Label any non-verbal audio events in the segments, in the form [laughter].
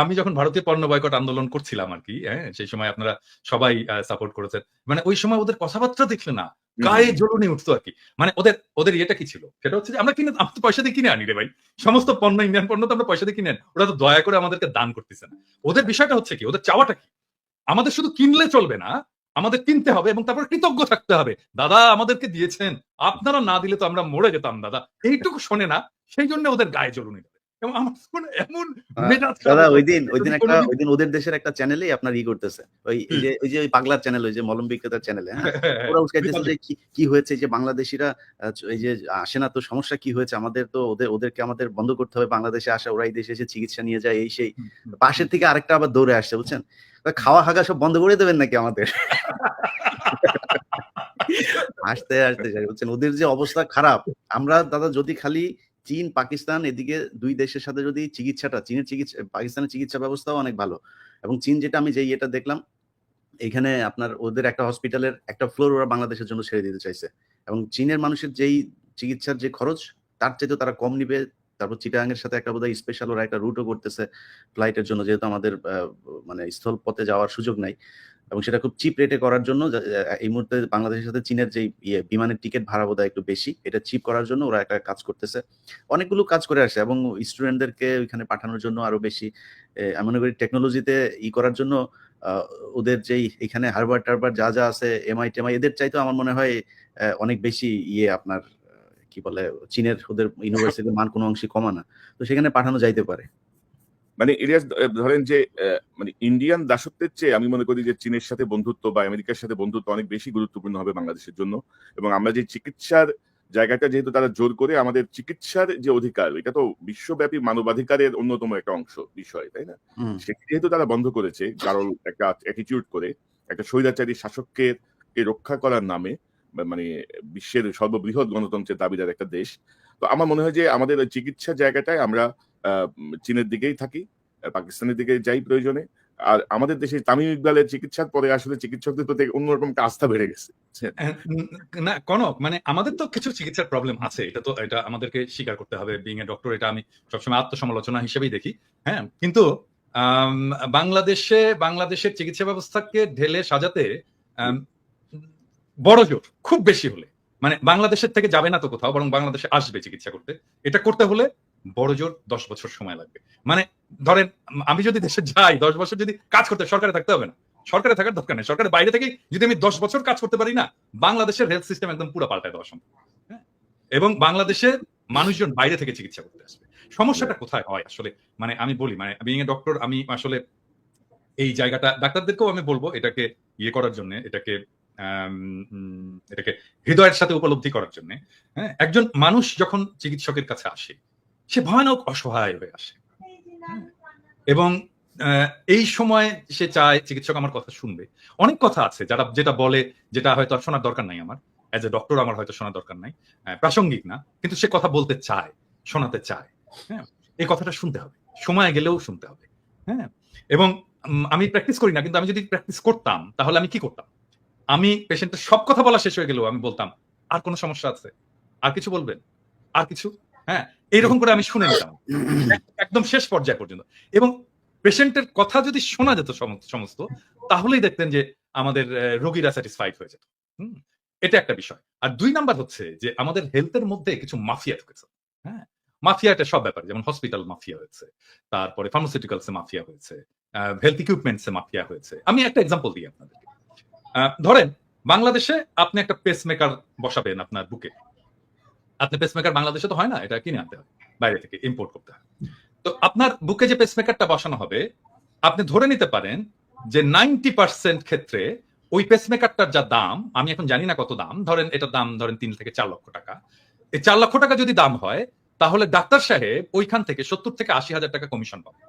আমি যখন ভারতীয় পণ্য বয়কট আন্দোলন করছিলাম আর কি হ্যাঁ সেই সময় আপনারা সবাই সাপোর্ট করেছেন। মানে ওই সময় ওদের কথাবার্তা দেখলে না গায়ে জ্বলুনি উঠতো আর কি। মানে ওদের ওদের ইয়েটা কি ছিল? সেটা হচ্ছে যে আমরা কিনে আমরা তো পয়সা দিয়ে কিনে আনি রে ভাই। সমস্ত পণ্য ইন্ডিয়ান পণ্য তো আমরা পয়সা দিয়ে কিনে আনি। ওরা তো দয়া করে আমাদেরকে দান করতেছে না। ওদের বিষয়টা হচ্ছে কি ওদের চাওয়াটা কি? আমাদের শুধু কিনলে চলবে না আমাদের কিনতে হবে এবং তারপর কৃতজ্ঞ থাকতে হবে। দাদা আমাদেরকে দিয়েছেন। আপনারা না দিলে তো আমরা মরে যেতাম দাদা। এইটুকু শোনে না সেই জন্য ওদের গায়ে জ্বলুনি। এবং আমার মনে এমন মেজাজ দাদা ওই হতো, দিন ওই দিন একটা কোনোদিন- ওই দিন ওদের দেশের একটা চ্যানেলেই আপনার ই করতেছে। ওই যে ওই যে ওই পাগলার চ্যানেল ওই যে মলম বিক্রেতার চ্যানেলে হ্যাঁ? [laughs] ওরা উস্কাইতেছে যে কি হয়েছে যে বাংলাদেশিরা এই যে আসে না তো সমস্যা কি হয়েছে? আমাদের তো ওদের ওদেরকে আমাদের বন্ধ করতে হবে বাংলাদেশে আসা ওরা এই দেশে এসে চিকিৎসা নিয়ে যায় এই সেই। পাশের থেকে আরেকটা আবার দৌড়ে আসছে বুঝছেন? খাওয়া হাগা সব বন্ধ করে দেবেন নাকি আমাদের? আসতে আসতে বলছেন ওদের যে অবস্থা খারাপ আমরা দাদা যদি খালি চীন, পাকিস্তান এদিকে দুই দেশের সাথে যদি চিকিৎসাটা, চীনের চিকিৎসা পাকিস্তানের চিকিৎসা ব্যবস্থাও অনেক ভালো। এবং চীন যেটা আমি যে এটা দেখলাম, এখানে আপনার ওদের একটা হসপিটালের একটা ফ্লোর ওরা বাংলাদেশের জন্য ছেড়ে দিতে চাইছে। এবং চীনের মানুষের যেই চিকিৎসার যে খরচ, তার চাইতে তারা কম নিবে। তারপর চিটাগাং এর সাথে একটা বোধহয় স্পেশাল ওরা একটা রুটও করতেছে ফ্লাইটের জন্য, যেহেতু আমাদের মানে স্থল পথে যাওয়ার সুযোগ নাই। এবং সেটা খুব চিপ রেটে করার জন্য এই মুহূর্তে বাংলাদেশের সাথে চীনের যে ইয়ে বিমানের টিকিট ভাড়া বোধহয় একটু বেশি, এটা চিপ করার জন্য ওরা একটা কাজ করতেছে। অনেকগুলো কাজ করে আসে এবং স্টুডেন্টদেরকে ওইখানে পাঠানোর জন্য আরও বেশি আমি মনে করি টেকনোলজিতে ই করার জন্য ওদের যেই এখানে হারবার টারবার যা যা আছে এমআই টেমআই এদের চাইতেও আমার মনে হয় অনেক বেশি ইয়ে আপনার, কি বলে, চীনের ওদের ইউনিভার্সিটির মান কোনো অংশে কমা না। তো সেখানে পাঠানো যাইতে পারে। মানে ইলিয়াস ধরেন যে মানে ইন্ডিয়ান দাসত্বের চেয়ে আমি মনে করি যে চীনের সাথে বন্ধুত্ব বা আমেরিকার সাথে বন্ধুত্ব অনেক বেশি গুরুত্বপূর্ণ হবে বাংলাদেশের জন্য। এবং আমরা যে চিকিৎসার জায়গাটা যেহেতু তারা জোর করে আমাদের চিকিৎসার যে অধিকার এটা তো বিশ্বব্যাপী মানবাধিকারের অন্যতম একটা অংশ বিষয় তাই না? সেটি যেহেতু তারা বন্ধ করেছে কারণ একটা অ্যাটিটিউড করে একটা স্বৈরাচারী শাসককে কে রক্ষা করার নামে মানে বিশ্বের সর্ববৃহৎ গণতন্ত্রের দাবিদার একটা দেশ। তো আমার মনে হয় যে আমাদের ওই চিকিৎসার জায়গাটায় আমরা আহ, চীনের দিকেই থাকি। পাকিস্তানের দিকে যাই প্রয়োজনে। আর আমাদের দেশে তামিম ইকবালের চিকিৎসার পরে আসলে চিকিৎসকদের প্রতি অন্যরকম আস্থা বেড়ে গেছে। না, কনক মানে আমাদের তো কিছু চিকিৎসার প্রবলেম আছে। এটা তো, এটা আমাদেরকে স্বীকার করতে হবে। বিং এ ডক্টর এটা আমি সবসময় আত্মসমালোচনা হিসেবেই দেখি। হ্যাঁ কিন্তু বাংলাদেশে, বাংলাদেশের চিকিৎসা ব্যবস্থাকে ঢেলে সাজাতে বড় জোর, খুব বেশি হলে। মানে বাংলাদেশের থেকে যাবে না তো কোথাও, বরং বাংলাদেশে আসবে চিকিৎসা করতে। এটা করতে হলে বড় জোর দশ বছর সময় লাগবে। মানে ধরেন, আমি যদি দেশে যাই, দশ বছর যদি কাজ করতে সরকারে থাকতে হবে না। সরকারে থাকার দরকার নেই। সরকারের বাইরে থেকে যদি আমি দশ বছর কাজ করতে পারি না, বাংলাদেশের হেলথ সিস্টেম একদম পুরো পাল্টায় দেওয়া সম্ভব। হ্যাঁ? এবং বাংলাদেশের মানুষজন বাইরে থেকে চিকিৎসা করতে আসবে। সমস্যাটা কোথায় হয় আসলে? মানে আমি বলি মানে বিং এ ডক্টর আমি আসলে এই জায়গাটা, ডাক্তারদেরকেও আমি বলব এটাকে ইয়ে করার জন্য, এটাকে এটাকে হৃদয়ের সাথে উপলব্ধি করার জন্য। হ্যাঁ? একজন মানুষ যখন চিকিৎসকের কাছে আসে সে ভয়ানক অসহায় হয়ে আসে? এবং এই সময় সে চায় চিকিৎসক আমার কথা শুনবে। অনেক কথা আছে, যারা, যেটা বলে, যেটা হয়তো শোনার দরকার নাই আমার। অ্যাজ এ ডক্টর আমার হয়তো শোনার দরকার নাই। প্রাসঙ্গিক না, কিন্তু সে কথা বলতে চায়, শোনাতে চায়। হ্যাঁ এই কথাটা শুনতে হবে। সময় গেলেও শুনতে হবে। হ্যাঁ এবং আমি প্র্যাকটিস করি না, কিন্তু আমি যদি প্র্যাকটিস করতাম, তাহলে আমি কি করতাম? আমি পেশেন্টের সব কথা বলা শেষ হয়ে গেলেও আমি বলতাম, আর কোনো সমস্যা আছে? আর কিছু বলবেন? আর কিছু? হ্যাঁ এইরকম করে আমি শুনে নিতাম। একদম শেষ পর্যায় পর্যন্ত। এবং পেশেন্টের কথা যদি শোনা যেত সমস্ত তাহলেই দেখতেন যে আমাদের রোগীরা স্যাটিসফাইড হয়ে যেত। এটা একটা বিষয়। আর দুই নাম্বার হচ্ছে যে আমাদের হেলথের মধ্যে কিছু মাফিয়া ঢুকেছে। হ্যাঁ মাফিয়া মাফিয়াটা সব ব্যাপারে। যেমন হসপিটাল মাফিয়া হয়েছে, তারপরে ফার্মাসিউটিক্যালসে মাফিয়া হয়েছে হেলথ ইকুইপমেন্টসে মাফিয়া হয়েছে। আমি একটা এক্সাম্পল দিই আপনাদেরকে। ধরেন, বাংলাদেশে আপনি একটা পেসমেকার বসাবেন আপনার বুকে। আপনি পেসমেকার বাংলাদেশে তো হয় না, এটা কিনে আনতে হয় বাইরে থেকে ইম্পোর্ট করতে হয় তো আপনার বুকে যে পেসমেকারটা বসানো হবে, আপনি ধরে নিতে পারেন যে নাইনটি পার্সেন্ট ক্ষেত্রে ওই পেসমেকারটার যা দাম, আমি এখন জানি না কত দাম, ধরেন এটার দাম ধরেন তিন থেকে চার লক্ষ টাকা। এই চার লক্ষ টাকা যদি দাম হয়, তাহলে ডাক্তার সাহেব ওইখান থেকে সত্তর থেকে আশি হাজার টাকা কমিশন পাবে।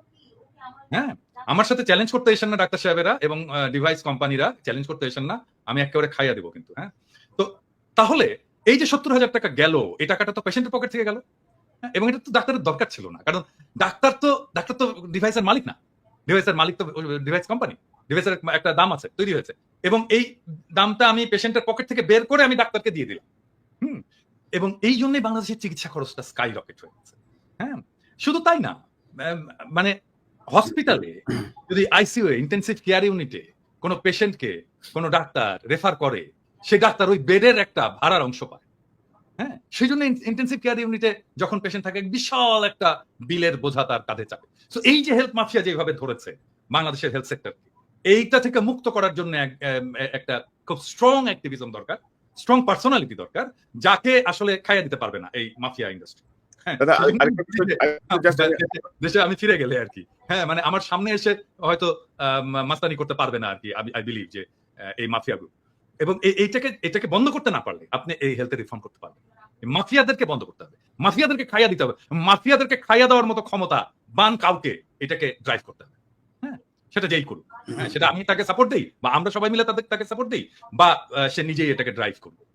হ্যাঁ আমার সাথে চ্যালেঞ্জ করতে এসেন না ডাক্তার সাহেবেরা এবং ডিভাইস কোম্পানিরা চ্যালেঞ্জ করতে এসেন না, আমি একেবারে খাইয়া দেবো কিন্তু হ্যাঁ। তো তাহলে এই যে সত্তর হাজার টাকা গেল এই টাকাটা তো পেশেন্টের পকেট থেকে গেল। হ্যাঁ, এবং এটা তো ডাক্তারের দরকার ছিল না কারণ ডাক্তার তো ডাক্তার তো ডিভাইসের মালিক না। ডিভাইসের মালিক তো ডিভাইস কোম্পানি ডিভাইসের একটা দাম আছে তৈরি হয়েছে। এবং এই দামটা আমি পেশেন্টের পকেট থেকে বের করে আমি ডাক্তারকে দিয়ে দিলাম। হুম এবং এই জন্যই বাংলাদেশের চিকিৎসা খরচটা স্কাই রকেট হয়ে গেছে। হ্যাঁ শুধু তাই না মানে হসপিটালে যদি আইসিইউ ইন্টেন্সিভ কেয়ার ইউনিটে কোনো পেশেন্টকে কোনো ডাক্তার রেফার করে সে ডাক্তার ওই বেডের একটা ভাড়ার অংশ পায়। হ্যাঁ? সেই জন্য ইন্টেন্সিভ কেয়ার ইউনিটে যখন পেশেন্ট থাকে বিশাল একটা বিলের বোঝা তার কাঁধে চাপে। তো এই যে হেলথ মাফিয়া যেভাবে ধরেছে বাংলাদেশের হেলথ সেক্টরকে এইটা থেকে মুক্ত করার জন্য একটা খুব স্ট্রং অ্যাক্টিভিজম দরকার স্ট্রং পার্সোনালিটি দরকার যাকে আসলে খাইয়া দিতে পারবে না এই মাফিয়া ইন্ডাস্ট্রি হ্যাঁ just আমি- দেশে- আমি ফিরে গেলে আর কি। হ্যাঁ মানে আমার সামনে এসে হয়তো মাস্তানি করতে পারবে না আর কি আই বিলিভ যে এই মাফিয়া গ্রুপ এবং এই- এইটাকে, এটাকে বন্ধ করতে না পারলে আপনি এই হেলথে রিফর্ম করতে পারবেন মাফিয়াদেরকে বন্ধ করতে হবে। মাফিয়াদেরকে খাইয়া দিতে হবে। মাফিয়াদেরকে খাইয়া দেওয়ার মতো ক্ষমতা বান কাউকে এটাকে ড্রাইভ করতে হবে। হ্যাঁ সেটা যেই করুক। হ্যাঁ সেটা আমি তাকে সাপোর্ট দিই বা আমরা সবাই মিলে তাদের, তাকে সাপোর্ট দিই বা সে নিজেই এটাকে ড্রাইভ করবে